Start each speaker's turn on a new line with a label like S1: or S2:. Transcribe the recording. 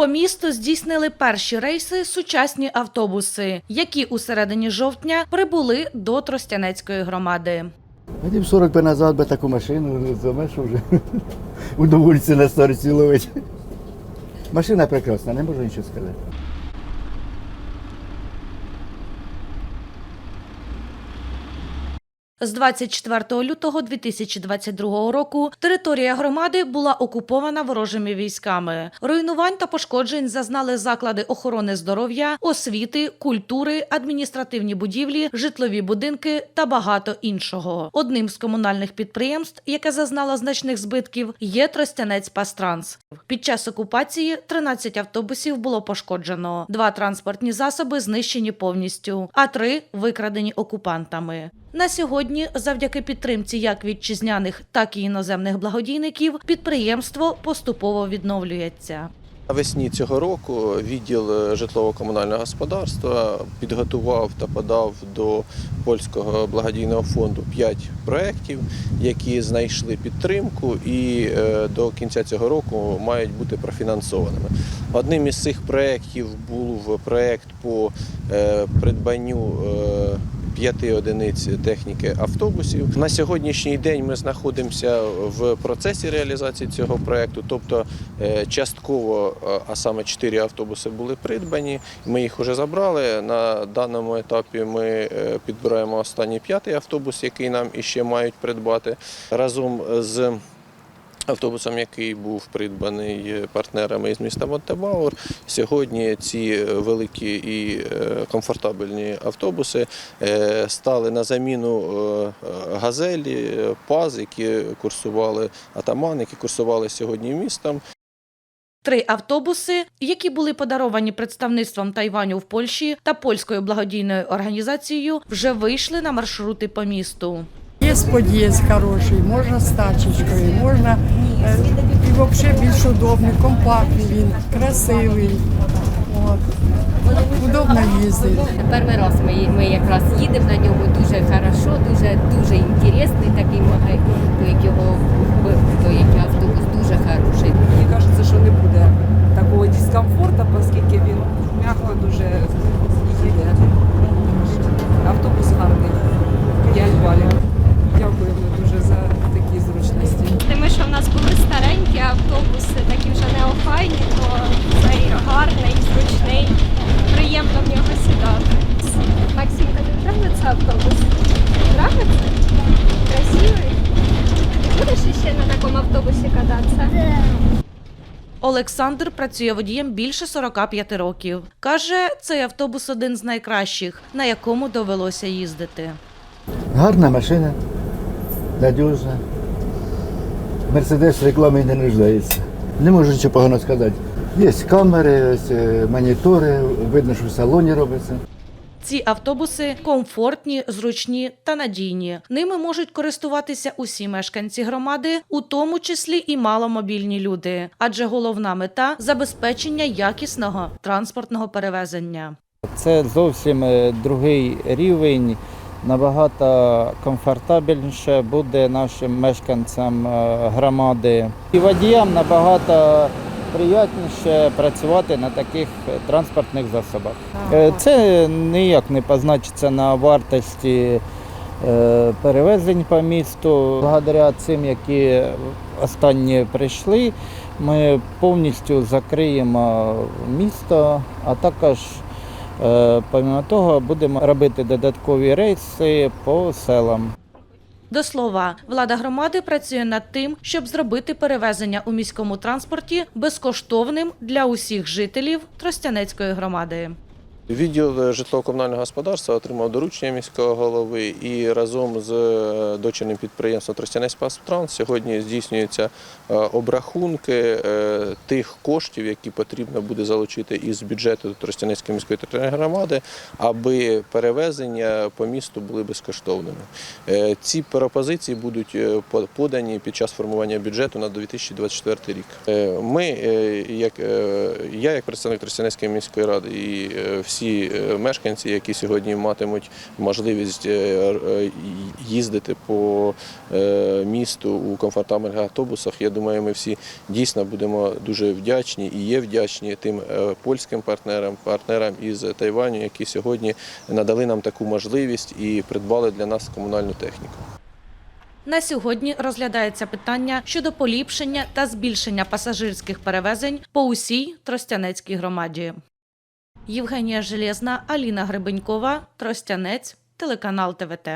S1: По місту здійснили перші рейси сучасні автобуси, які у середині жовтня прибули до Тростянецької громади.
S2: Годів 40 би назад би таку машину замеш вже у на старці ловить. Машина прекрасна, не можу нічого сказати.
S1: З 24 лютого 2022 року територія громади була окупована ворожими військами. Руйнувань та пошкоджень зазнали заклади охорони здоров'я, освіти, культури, адміністративні будівлі, житлові будинки та багато іншого. Одним з комунальних підприємств, яке зазнало значних збитків, є Тростянець Пастранс. Під час окупації 13 автобусів було пошкоджено, два транспортні засоби знищені повністю, а три викрадені окупантами. На сьогодні, завдяки підтримці як вітчизняних, так і іноземних благодійників, підприємство поступово відновлюється.
S3: Навесні цього року відділ е, житлово-комунального господарства підготував та подав до польського благодійного фонду 5 проєктів, які знайшли підтримку і е, до кінця цього року мають бути профінансованими. Одним із цих проєктів був проєкт по е, придбанню п'яти одиниць техніки автобусів. На сьогоднішній день ми знаходимося в процесі реалізації цього проєкту, тобто е, частково, е, а саме чотири автобуси були придбані. Ми їх вже забрали. На даному етапі ми е, підбираємо останній п'ятий автобус, який нам іще мають придбати разом з. Автобусом, який був придбаний партнерами із міста Монтебаур, сьогодні ці великі і е, комфортабельні автобуси е, стали на заміну е, газелі, е, паз, які курсували атаман, які курсували сьогодні містом.
S1: Три автобуси, які були подаровані представництвом Тайваню в Польщі та польською благодійною організацією, вже вийшли на маршрути по місту.
S4: Есть подъезд хороший, можно с тачечкою, можна е, і взагалі більш удобний, компактний він, красивий. От. Удобно їздити.
S5: Перший раз ми, ми якраз їдемо на ньому дуже хорошо, дуже дуже інтересний такий магазин, як його то як автобус дуже хороший.
S6: Мені кажеться, що не буде такого дискомфорту, оскільки він м'яко дуже їде.
S7: Неохайні, то цей гарний, зручний, приємно в нього сідати. Максимка, тобі подобається автобус? Нравиться? Красивий? Будеш ще на такому автобусі кататися?
S1: Олександр працює водієм більше 45 років. Каже, цей автобус один з найкращих, на якому довелося їздити.
S2: Гарна машина, надіжна. Мерседес реклами не нуждається. Не можу нічого поганого сказати. Є камери, ось, е, монітори, видно, що в салоні робиться.
S1: Ці автобуси комфортні, зручні та надійні. Ними можуть користуватися усі мешканці громади, у тому числі і маломобільні люди, адже головна мета забезпечення якісного транспортного перевезення.
S8: Це зовсім е, другий рівень, набагато комфортабельніше буде нашим мешканцям е, громади. І водіям набагато приємніше працювати на таких транспортних засобах. Е, Це ніяк не позначиться на вартості е, перевезень по місту. Благодаря цим, які останні прийшли, ми повністю закриємо місто, а також Помимо того, будемо робити додаткові рейси по селам.
S1: До слова, влада громади працює над тим, щоб зробити перевезення у міському транспорті безкоштовним для усіх жителів Тростянецької громади.
S3: Відділ е, житлово-комунального господарства отримав доручення міського голови і разом з е, дочірним підприємством Тростянець Пастранс сьогодні здійснюються е, обрахунки тих коштів, які потрібно буде залучити із бюджету Тростянецької міської територіальної громади, аби перевезення по місту були безкоштовними. Ці пропозиції будуть подані під час формування бюджету на 2024 рік. Ми, як я, як представник Тростянецької міської ради і всі всі е, мешканці, які сьогодні матимуть можливість е, е, їздити по місту у комфортабельних автобусах, я думаю, ми всі дійсно будемо дуже вдячні і є вдячні тим польським партнерам, партнерам із Тайваню, які сьогодні надали нам таку можливість і придбали для нас комунальну техніку.
S1: На сьогодні розглядається питання щодо поліпшення та збільшення пасажирських перевезень по усій Тростянецькій громаді. Євгенія Железна, Аліна Гребенькова, Тростянець, телеканал ТВТ.